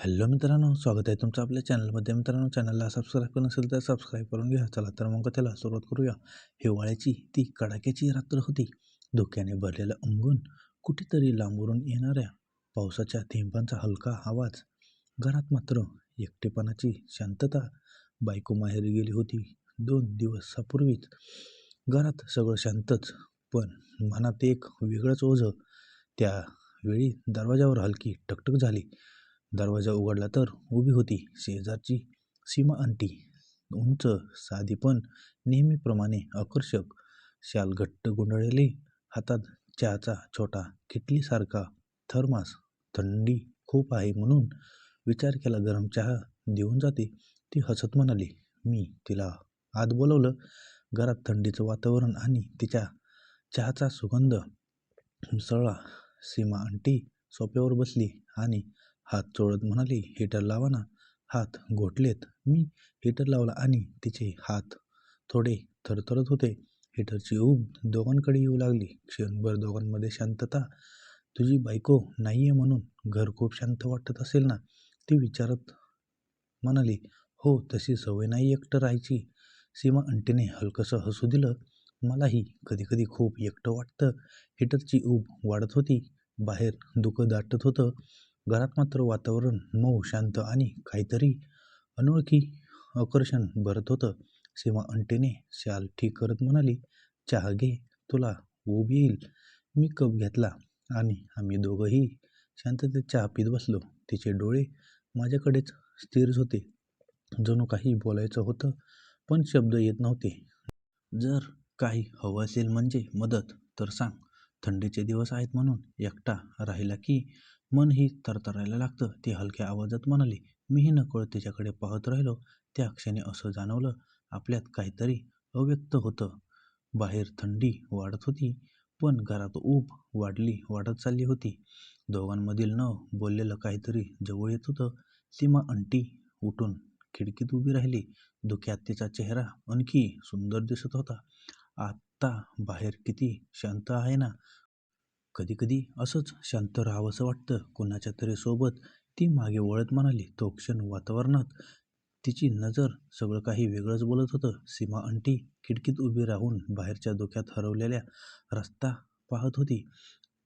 Hello मित्रांनो स्वागत आहे तुमचं आपल्या चॅनलमध्ये. मित्रांनो चॅनलला सबस्क्राईब करून नसेल तर सबस्क्राईब करून घ्या. चला तर मग त्याला सुरुवात करूया. हिवाळ्याची ती कडाक्याची रात्र होती. धुक्याने भरलेलं अंगून कुठेतरी लांबवरून येणाऱ्या पावसाच्या थेंबांचा हलका आवाज. घरात मात्र एकटेपणाची शांतता बायको माहेरी गेली होती दोन दिवसापूर्वीच घरात सगळं शांतच पण मनात एक वेगळंच ओझं. त्यावेळी दरवाजावर हलकी टकटक झाली. दरवाजा उघडला तर उभी होती शेजारची सीमा आंटी. उंच साधी पण नेहमीप्रमाणे आकर्षक. शाल घट्ट गुंडाळलेली हातात चहाचा छोटा किटलीसारखा थर्मास. थंडी खूप आहे म्हणून विचार केला गरम चहा देऊन जाते. ती हसत म्हणाली मी तिला आत बोलवलं. घरात थंडीचं वातावरण आणि तिच्या चहाचा सुगंध मिसळला. सीमा आंटी सोप्यावर बसली आणि हात चोळत म्हणाली हीटर लावा ना. हात घोटलेत. मी हीटर लावला आणि तिचे हात थोडे थरथरत होते. हीटरची ऊब दोघांकडे येऊ लागली. क्षणभर दोघांमध्ये शांतता. तुझी बायको नाही आहे म्हणून घर खूप शांत वाटत असेल ना? ती विचारत म्हणाली हो तशी सवय नाही एकटं राहायची. सीमा अंटीने हलकंसं हसू दिलं. मलाही कधी कधी खूप एकटं वाटतं. हीटरची ऊब वाढत होती. बाहेर दुःख दाटत होतं. घरात मात्र वातावरण मऊ शांत आणि काहीतरी अनोळखी आकर्षण भरत होतं. सीमा अंटीने शाल ठीक करत म्हणाली चहा घे तुला ऊब येईल. मी कप घेतला आणि आम्ही दोघंही शांततेत चहा पीत बसलो. तिचे डोळे माझ्याकडेच स्थिर होते. जणू काही बोलायचं होतं पण शब्द येत नव्हते. जर काही हवं असेल म्हणजे मदत तर सांग. थंडीचे दिवस आहेत म्हणून एकटा राहिला की मनही तरतरायला लागतं. ती हलक्या आवाजात म्हणाली मीही नकळत तिच्याकडे पाहत राहिलो. त्या क्षणी असं जाणवलं आपल्यात काहीतरी अव्यक्त होतं. बाहेर थंडी वाढत होती पण घरात ऊब वाढली वाढत चालली होती. दोघांमधील न बोललेलं काहीतरी जवळ येत होतं. सीमा अंटी उठून खिडकीत उभी राहिली. धुक्यात तिचा चेहरा आणखी सुंदर दिसत होता. आत्ता बाहेर किती शांत आहे ना? कधीकधी असंच शांत राहावंसं वाटतं. कुणाच्या तरी सोबत ती मागे वळत म्हणाली तो क्षण वातावरणात तिची नजर सगळं काही वेगळंच बोलत होतं. सीमा अंटी खिडकीत उभी राहून बाहेरच्या धोक्यात हरवलेल्या रस्ता पाहत होती.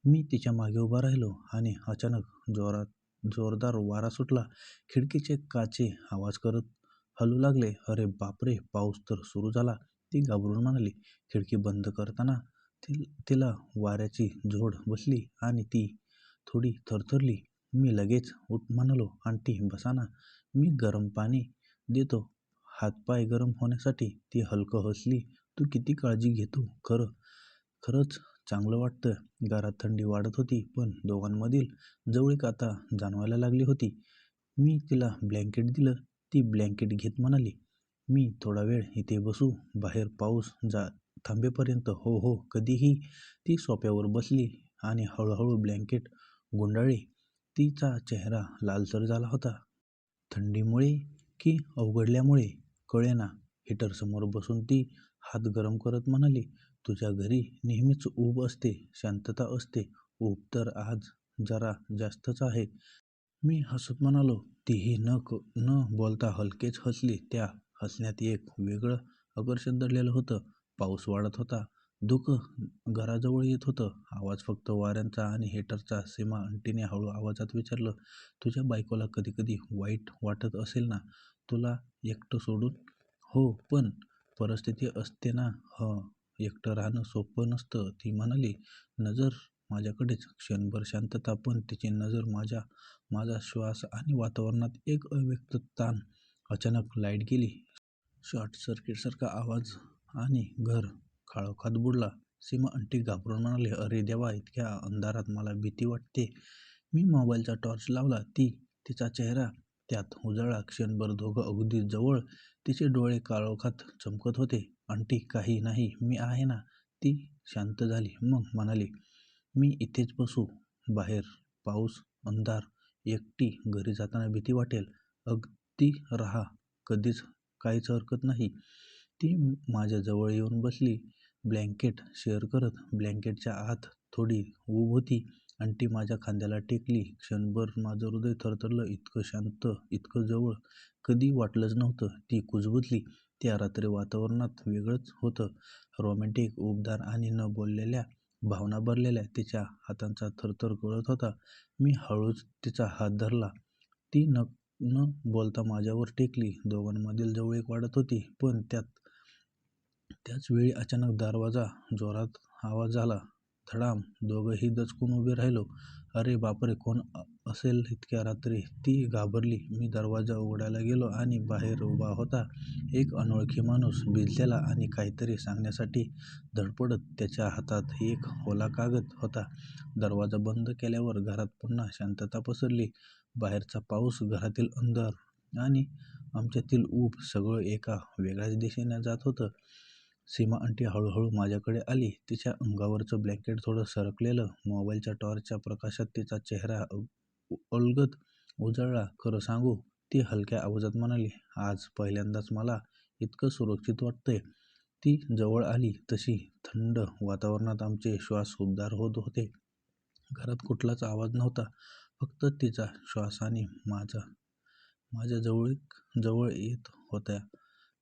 मी तिच्यामागे उभा राहिलो आणि अचानक जोरात जोरदार वारा सुटला. खिडकीचे काचे आवाज करत हलू लागले. अरे बापरे पाऊस तर सुरू झाला ती घाबरून म्हणाली. खिडकी बंद करताना ति तिला वाऱ्याची झोड बसली आणि ती थोडी थरथरली. मी लगेच उठ म्हणालो आंटी बसा ना मी गरम पाणी देतो. हातपाय गरम होण्यासाठी ती हलकं हसली. तू किती काळजी घेतो? खरं खरंच चांगलं वाटतं. घरात थंडी वाढत होती पण दोघांमधील जवळीक आता जाणवायला लागली होती. मी तिला ब्लँकेट दिलं. ती ब्लँकेट घेत म्हणाली मी थोडा वेळ इथे बसू. बाहेर पाऊस जा थांबेपर्यंत हो हो कधीही ती सोप्यावर बसली आणि हळूहळू ब्लँकेट गुंडाळी तिचा चेहरा लालसर झाला होता. थंडीमुळे की अवघडल्यामुळे कळेना. हीटरसमोर बसून ती हात गरम करत म्हणाली तुझ्या घरी नेहमीच ऊब असते शांतता असते. ऊब तर आज जरा जास्तच आहे. मी हसत म्हणालो तीही न क न बोलता हलकेच हसली. त्या हसण्यात एक वेगळं आकर्षण दडलेलं होतं. पाऊस वाढत होता. दुःख घराजवळ येत होतं. आवाज फक्त वाऱ्यांचा आणि हेटरचा सीमा अंटीने हळू आवाजात विचारलं तुझ्या बायकोला कधी कधी वाईट वाटत असेल ना? तुला एकटं सोडून? हो पण परिस्थिती असते ना? ह एकटं राहणं सोपं नसतं. ती म्हणाली नजर माझ्याकडेच. क्षणभर शांतता पण तिची नजर माझ्या माझा श्वास आणि वातावरणात एक अव्यक्त ताण. अचानक लाइट गेली. शॉर्ट सर्किटसारखा आवाज आणि घर काळोखात बुडला. सीमा आंटी घाबरून म्हणाले अरे देवा इतक्या अंधारात मला भीती वाटते. मी मोबाईलचा टॉर्च लावला. ती तिचा चेहरा त्यात उजळला. क्षणभर दोघं अगदी जवळ. तिचे डोळे काळोखात चमकत होते. आंटी काही नाही. मी आहे ना. ती शांत झाली. मग म्हणाली मी इथेच बसू. बाहेर पाऊस अंधार. एकटी घरी जाताना भीती वाटेल. अगदी राहा. कधीच काहीच हरकत नाही. ती माझ्याजवळ येऊन बसली ब्लँकेट शेअर करत ब्लँकेटच्या आत थोडी ऊब होती आंटी माझ्या खांद्याला टेकली. क्षणभर माझं हृदय थरथरलं. इतकं शांत, इतकं जवळ कधी वाटलंच नव्हतं. ती कुजबुजली. त्या रात्री वातावरणात वेगळंच होतं. रोमँटिक, उबदार आणि न बोललेल्या भावना भरलेल्या. तिच्या हातांचा थरथर कळत होता. मी हळूच तिचा हात धरला. ती न बोलता माझ्यावर टेकली. दोघांमधील जवळीक वाढत होती. पण त्यात त्याच वेळी अचानक दरवाजा जोरात आवाज झाला. धडाम. दोघंही दचकून उभे राहिलो. अरे बापरे, कोण असेल इतक्या रात्री? ती घाबरली. मी दरवाजा उघडायला गेलो आणि बाहेर उभा होता एक अनोळखी माणूस. भिजलेला आणि काहीतरी सांगण्यासाठी धडपडत. त्याच्या हातात एक ओला कागद होता. दरवाजा बंद केल्यावर घरात पुन्हा शांतता पसरली. बाहेरचा पाऊस, घरातील अंधार आणि आमच्यातील ऊब सगळं एका वेगळ्याच दिशेने जात होतं. सीमा आंटी हळूहळू माझ्याकडे आली. तिच्या अंगावरचं ब्लँकेट थोडं सरकलेलं. मोबाईलच्या टॉर्चच्या प्रकाशात तिचा चेहरा अलगद उजळला. खरं सांगू? ती हलक्या आवाजात म्हणाली. आज पहिल्यांदाच मला इतकं सुरक्षित वाटतंय. ती जवळ आली तशी थंड वातावरणात आमचे श्वास उबदार होत होते. घरात कुठलाच आवाज नव्हता. फक्त तिचा श्वास आणि माझ्या जवळ येत होत्या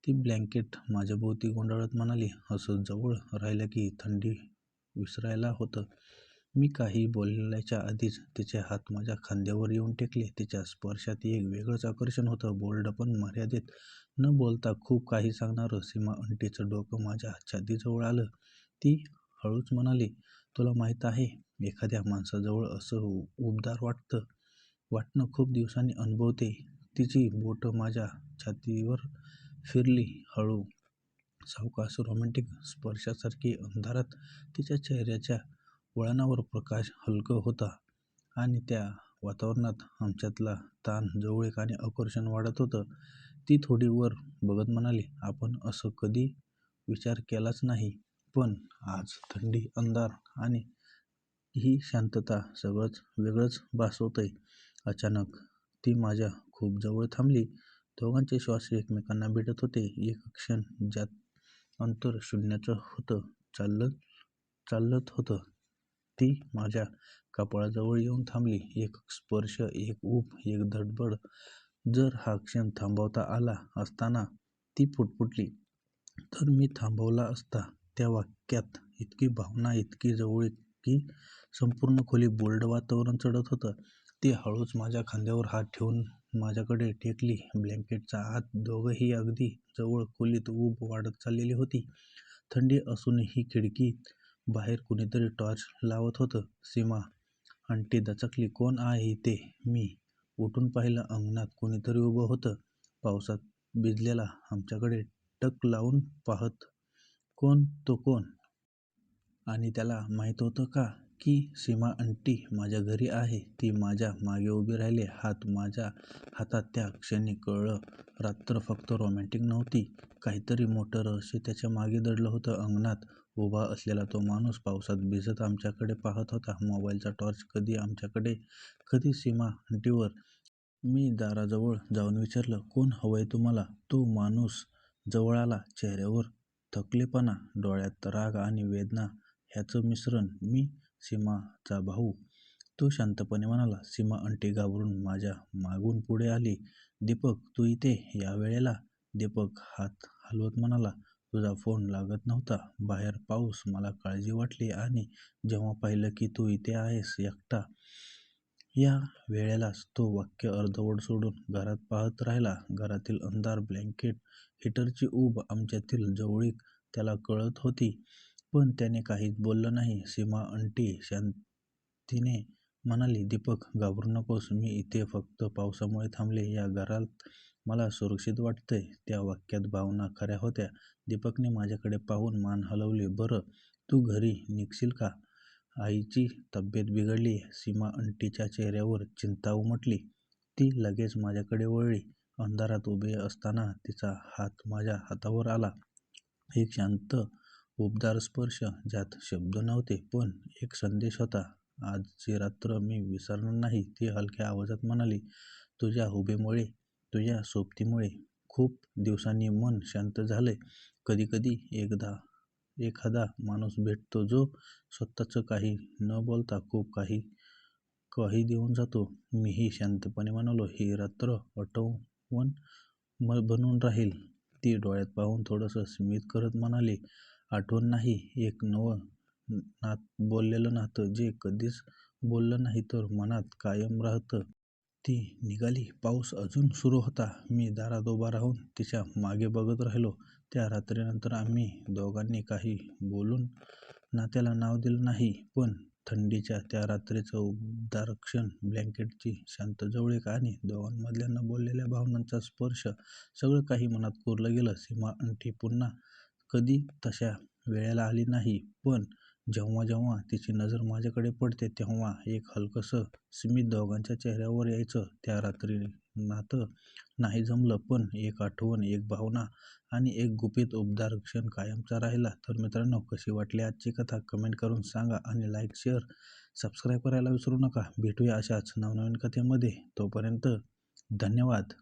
ती ब्लँकेट माझ्याभोवती गोंडाळत म्हणाली. असं जवळ राहिलं की थंडी विसरायला होतं. मी काही बोलायच्या आधीच तिचे हात माझ्या खांद्यावर येऊन टेकले. तिच्या स्पर्शात एक वेगळंच आकर्षण होतं. बोल्ड पण मर्यादित. न बोलता खूप काही सांगणारं. सीमा आंटीचं डोकं माझ्या छातीजवळ आलं. ती हळूच म्हणाली. तुला माहीत आहे, एखाद्या माणसाजवळ असं उबदार वाटणं खूप दिवसांनी अनुभवते तिची बोटं माझ्या छातीवर फिरली. हळू, सावकाश, रोमँटिक स्पर्शासारखी अंधारात तिच्या चेहऱ्याच्या वळणावर प्रकाश हलका होता आणि त्या वातावरणात आमच्यातला ताण, जवळीक आणि आकर्षण वाढत होतं. ती थोडी वर बघत म्हणाली. आपण असं कधी विचार केलाच नाही. पण आज थंडी, अंधार आणि ही शांतता सगळंच वेगळंच भासवतंय. अचानक ती माझ्या खूप जवळ थांबली. दोघांचे श्वास एकमेकांना भिडत होते. एक क्षण ज्यात अंतर शून्याचं होतं, चाललं होतं. ती माझ्या कपाळाजवळ येऊन थांबली. एक स्पर्श, एक ऊब, एक धडपड. जर हा क्षण थांबवता आला असताना ती पुटपुटली. तर मी थांबवला असता. त्या वाक्यात इतकी भावना, इतकी जवळीक की संपूर्ण खोलीत बोल्ड वातावरण चढत होतं. ती हळूच माझ्या खांद्यावर हात ठेवून माझ्याकडे टेकली. ब्लँकेटचा आत दोघंही अगदी जवळ. खोलीत ऊब वाढत चाललेली होती. थंडी असूनही खिडकीत बाहेर कुणीतरी टॉर्च लावत होतं. सीमा आंटी दचकली. कोण आहे ते मी उठून पाहिलं. अंगणात कुणीतरी उभं होतं. पावसात भिजलेला. आमच्याकडे टक लावून पाहत. कोण तो कोण? आणि त्याला माहीत होतं का, की सीमा आंटी माझ्या घरी आहे? ती माझ्या मागे उभी राहिली. हात माझ्या हातात. त्या क्षणी कळलं. रात्र फक्त रोमँटिक नव्हती. काहीतरी मोठं रहस्य त्याच्यामागे दडलं होतं. अंगणात उभा असलेला तो माणूस पावसात भिजत आमच्याकडे पाहत होता. मोबाईलचा टॉर्च कधी आमच्याकडे, कधी सीमा अंटीवर मी दाराजवळ जाऊन विचारलं. कोण हवंय तुम्हाला? तो माणूस जवळ आला. चेहऱ्यावर थकलेपणा, डोळ्यात राग आणि वेदना ह्याचं मिश्रण. मी सीमाचा भाऊ. तो शांतपणे म्हणाला. सीमा अंटी घाबरून माझ्या मागून पुढे आली. दीपक, तू इथे? या वेळेला? दीपक हात हलवत म्हणाला. तुझा फोन लागत नव्हता. बाहेर पाऊस. मला काळजी वाटली आणि जेव्हा पाहिलं की तू इथे आहेस, एकटा. या वेळेलाच तो वाक्य अर्धवट सोडून घरात पाहत राहिला. घरातील अंधार, ब्लँकेट, हीटरची ऊब, आमच्यातील जवळीक त्याला कळत होती. पण त्याने काहीच बोललं नाही. सीमा आंटी शांतीने म्हणाली. दीपक, घाबरू नकोस. मी इथे फक्त पावसामुळे थांबले. या घरात मला सुरक्षित वाटतंय. त्या वाक्यात भावना खऱ्या होत्या. दीपकने माझ्याकडे पाहून मान हलवली. बरं, तू घरी निघशील का? आईची तब्येत बिघडली सीमा आंटीच्या चेहऱ्यावर चिंता उमटली. ती लगेच माझ्याकडे वळली. अंधारात उभे असताना तिचा हात माझ्या हातावर आला. एक शांत, उबदार स्पर्श. ज्यात शब्द नव्हते, पण एक संदेश होता. आजची रात्र मी विसरणार नाही. ती हलक्या आवाजात म्हणाली. तुझ्या हुबेमुळे तुझ्या सोबतीमुळे खूप दिवसांनी मन शांत झालंय. कधीकधी एखादा माणूस भेटतो जो स्वतःच काही न बोलता खूप काही काही देऊन जातो मीही शांतपणे म्हणालो ही रात्र आठवण बनून राहील ती डोळ्यात पाहून थोडंसं स्मित करत म्हणाली आठवण नाही. एक नवं नात बोललेलं नातं जे कधीच बोललं नाही तर मनात कायम राहतं. ती निघाली. पाऊस अजून सुरू होता. मी दारात उभा राहून तिच्यामागे बघत राहिलो. त्या रात्रीनंतर आम्ही दोघांनी काही बोलून नात्याला नाव दिलं नाही. पण थंडीच्या त्या रात्रीचं उबदार क्षण ब्लँकेटची शांत जवळीक आणि दोघांमधल्या न बोललेल्या भावनांचा स्पर्श सगळं काही मनात कोरलं गेलं. सीमा आंटी पुन्हा कधी तशा वेळेला आली नाही. पण जेव्हा जेव्हा तिची नजर माझ्याकडे पडते तेव्हा एक हलकंसं स्मित दोघांच्या चेहऱ्यावर यायचं. त्या रात्री नातं नाही जमलं पण एक आठवण एक भावना आणि एक गुपित उबदार क्षण कायमचा राहिला. तर मित्रांनो कशी वाटली आजची कथा? कमेंट करून सांगा आणि लाईक शेअर सबस्क्राईब करायला विसरू नका. भेटूया अशाच नवनवीन कथेमध्ये. तोपर्यंत धन्यवाद.